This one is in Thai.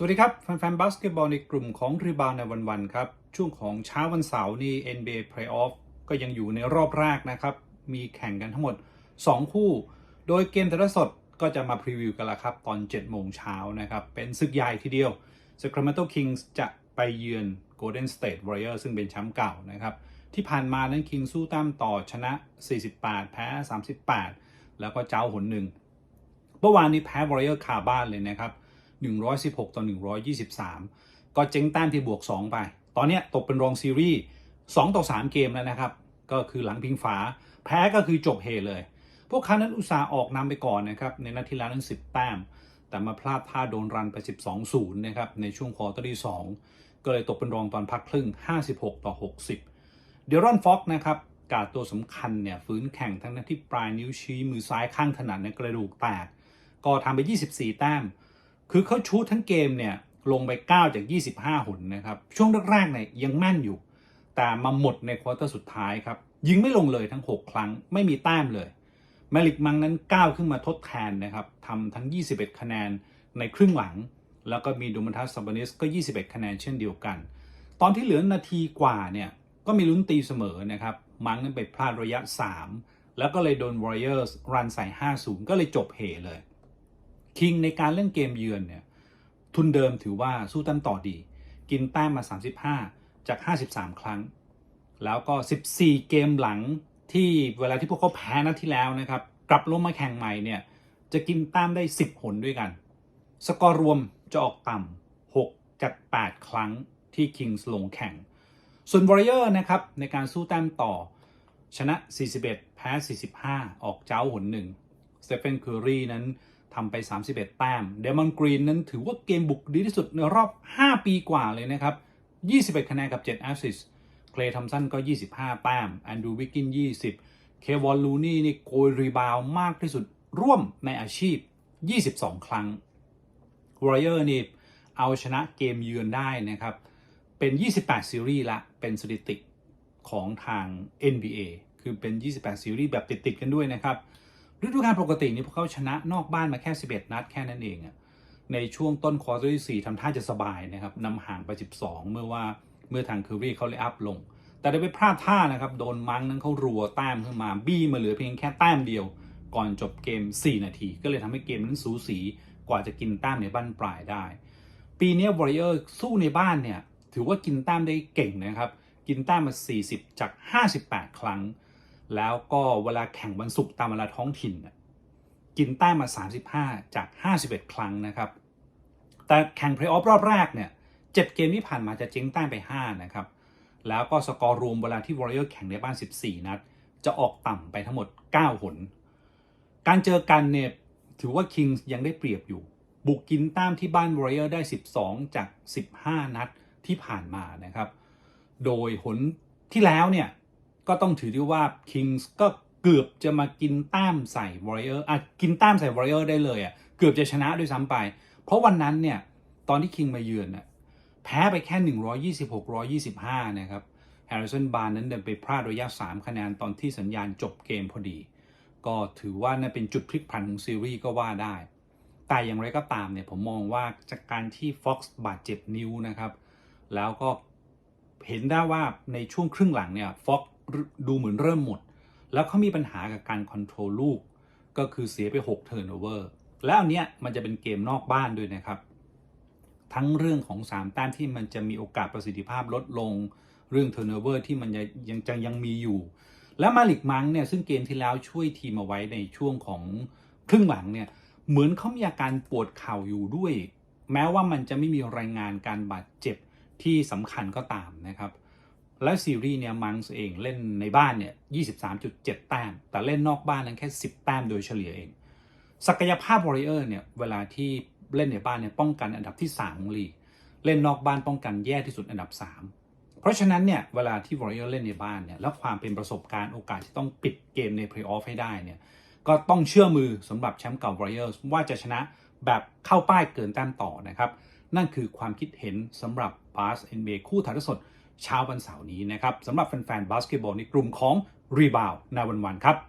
สวัสดีครับ แฟนๆบาสเกตบอลในกลุ่มของรีบาวในวันๆครับ ช่วงของเช้าวันเสาร์นี่ NBA Playoff ก็ยังอยู่ในรอบแรกนะครับ มีแข่งกันทั้งหมด 2 คู่ โดยเกมแต่ละสดก็จะมาพรีวิวกันละครับ ตอน 7 โมงเช้านะครับ เป็นศึกใหญ่ทีเดียว Sacramento Kings จะไปเยือน Golden State Warriors ซึ่งเป็นแชมป์เก่านะครับ ที่ผ่านมานั้น Kings สู้ตั้มต่อชนะ 48 แพ้ 38 แล้วก็เจ้าหนหนึ่งเมื่อวานนี้แพ้ Warrior คาบ้านเลยนะครับ 116 ต่อ 123 ก็เจ๊งแต้มที่บวก 2 ไป ตอนนี้ตกเป็นรองซีรีส์ 2 ต่อ 3 เกมแล้วนะครับ ก็คือหลังพิงฝา แพ้ก็คือจบเฮเลย พวกเขานั้นอุตส่าห์ออกนำไปก่อนนะครับ ในนัดที่แล้วนั้น 10 แต้ม แต่มาพลาดท่าโดนรันไป 12-0 นะครับ ในช่วงคอเตอร์ที่ 2 ก็เลยตกเป็นรองตอนพักครึ่ง 56 ต่อ 60 เดรอนฟ็อกนะครับกาดตัวสำคัญเนี่ยฟื้นแข่งทั้งนั้นที่ปลายนิ้วชี้มือซ้ายข้างถนัดในกระดูกแตก ก็ทำไป 24 แต้ม คือเขาชูทั้งเกมเนี่ยลงไป 9 จาก 25หุ่นนะครับ ช่วงแรกๆเนี่ยยังแม่นอยู่ แต่มาหมดในควอเตอร์สุดท้ายครับ ยิงไม่ลงเลยทั้ง 6 ครั้งไม่มีแต้มเลยแมลิกมังนั้นก้าวขึ้นมาทดแทนนะครับทำทั้ง 21 คะแนนในครึ่งหลัง แล้วก็มีดูมันทัสซับบานิสก็ 21 คะแนนเช่นเดียวกัน ตอนที่เหลือนาทีกว่าเนี่ยก็มีลุ้นตีเสมอนะครับ มังนั้นไปพลาดระยะ 3 แล้วก็เลยโดน Warriors รันใส่ 5-0 ก็เลยจบเหเลย คิงในการเล่นเกมเยือนเนี่ยทุนเดิมถือว่าสู้ตั้มต่อดี กินแต้มมา 35 จาก 53 ครั้ง แล้วก็ 14 เกมหลังที่เวลาที่พวกเขาแพ้นัดที่แล้วนะครับ กลับลงมาแข่งใหม่เนี่ยจะกินแต้มได้ 10 หนด้วยกัน สกอร์รวมจะออกต่ำ6จาก 8 ครั้งที่คิงส์ลงแข่ง ส่วน Warrior นะครับในการสู้แต้มต่อชนะ 41 แพ้ 45 ออกเจ้าหนหนึ่งสเตเฟนคูรีนั้น ทำไป 31 แต้มเดมอนกรีนนั้นถือว่าเกมบุกดีที่สุดในรอบ 5 ปีกว่าเลยนะครับ 21 คะแนนกับ 7 แอสซิสเคลย์ทอมสันก็ 25 แต้มแอนดูวิกกิน 20 เควอลลูนี่นี่โกยรีบาวมากที่สุดร่วมในอาชีพ 22 ครั้งวอริเออร์นี่เอาชนะเกมเยือนได้นะครับ เป็น 28 ซีรีส์ละ เป็นสถิติของทาง NBA คือเป็น 28 ซีรีส์แบบติด ๆ กันด้วยนะครับ ฤดูกาลปกตินี่พวกเขาชนะนอกบ้านมาแค่ 11 นัดแค่นั้นเองอะในช่วงต้นควอเตอร์ที่4ทำท่าจะสบายนะครับนำห่างไป 12 เมื่อว่าเมื่อทางเคอรี่เขาเลยอัพลง แต่ได้ไปพลาดท่านะครับ โดนมังนั้นเขารัวแต้มขึ้นมา บี้มาเหลือเพียงแค่แต้มเดียว ก่อนจบเกม 4 นาที ก็เลยทำให้เกมนั้นสูสีกว่าจะกินแต้มในบ้านปลายได้ ปีนี้วอริเออร์สู้ในบ้านเนี่ยถือว่ากินแต้มได้เก่งนะครับ กินแต้มมา 40 จาก 58 ครั้ง แล้วก็เวลาแข่งวันศุกร์ตามเวลาท้องถิ่นกินแต้มมา 35 จาก 51 ครั้งนะครับ แต่แข่งเพลย์ออฟรอบแรกเนี่ย7เกมที่ผ่านมาจะเจ๊งแต้มไป 5 นะครับ แล้วก็สกอร์รวมเวลาที่ Warrior แข่งในบ้าน 14 นัด จะออกต่ำไปทั้งหมด 9 หน การเจอกันเนี่ยถือว่า Kings ยังได้เปรียบอยู่ บุกกินแต้มที่บ้าน Warrior ได้ 12 จาก 15 นัดที่ผ่านมานะครับ โดยหนที่แล้วเนี่ย ก็ต้องถือได้ว่า Kings ก็เกือบจะมากินแต้มใส่ Warrior อะกินแต้มใส่ Warrior ได้เลยอะเกือบจะชนะด้วยซ้ำไป เพราะวันนั้นเนี่ยตอนที่ King มาเยือนน่ะแพ้ไปแค่ 126 125 นะครับแฮร์ริสันบาร์นั้นเดินไปพลาดระยะ 3 คะแนนตอนที่สัญญาณจบเกมพอดี ก็ถือว่านั่นเป็นจุดพลิกผันของซีรีส์ก็ว่าได้ แต่อย่างไรก็ตามเนี่ยผมมองว่าจากการที่ Fox บาดเจ็บนิ้วนะครับ แล้วก็เห็นได้ว่าในช่วงครึ่งหลังเนี่ยฟ็อก ดูเหมือนเริ่มหมด แล้วเขามีปัญหากับการคอนโทรลลูก ก็คือเสียไป6เทิร์นโอเวอร์แล้วอันเนี้ยมันจะเป็นเกมนอกบ้านด้วยนะครับ ทั้งเรื่องของ 3 แต้มที่มันจะมีโอกาสประสิทธิภาพลดลง เรื่องเทิร์นโอเวอร์ที่มันยังยังยังยังมีอยู่ และมาลิกมังเนี่ยซึ่งเกมที่แล้วช่วยทีมเอาไว้ในช่วงของครึ่งหลังเนี่ยเหมือนเขามีอาการปวดเข่าอยู่ด้วย แม้ว่ามันจะไม่มีรายงานการบาดเจ็บที่สำคัญก็ตามนะครับ และซีรีส์เนี่ยมังส์เองเล่นในบ้านเนี่ย 23.7 แต้ม แต่เล่นนอกบ้านนั้นแค่ 10 แต้มโดยเฉลี่ยเอง ศักยภาพ Warrior เนี่ย เวลาที่เล่นในบ้านเนี่ยป้องกันอันดับที่ 3 ของลีก เล่นนอกบ้านป้องกันแย่ที่สุดอันดับ 3 เพราะฉะนั้นเนี่ย เวลาที่ Warrior เล่นในบ้านเนี่ย แล้วความเป็นประสบการณ์โอกาสที่ต้องปิดเกมใน Playoff ให้ได้เนี่ย ก็ต้องเชื่อมือสำหรับแชมป์เก่า Warriors ว่าจะชนะแบบเข้าป้ายเกินแต้มต่อนะครับ นั่นคือความคิดเห็นสำหรับบาส NBA คู่ถ่ายทอดสด เช้าวันเสาร์นี้นะครับสำหรับแฟนๆบาสเกตบอลในกลุ่มของรีบาวในวันวันๆครับ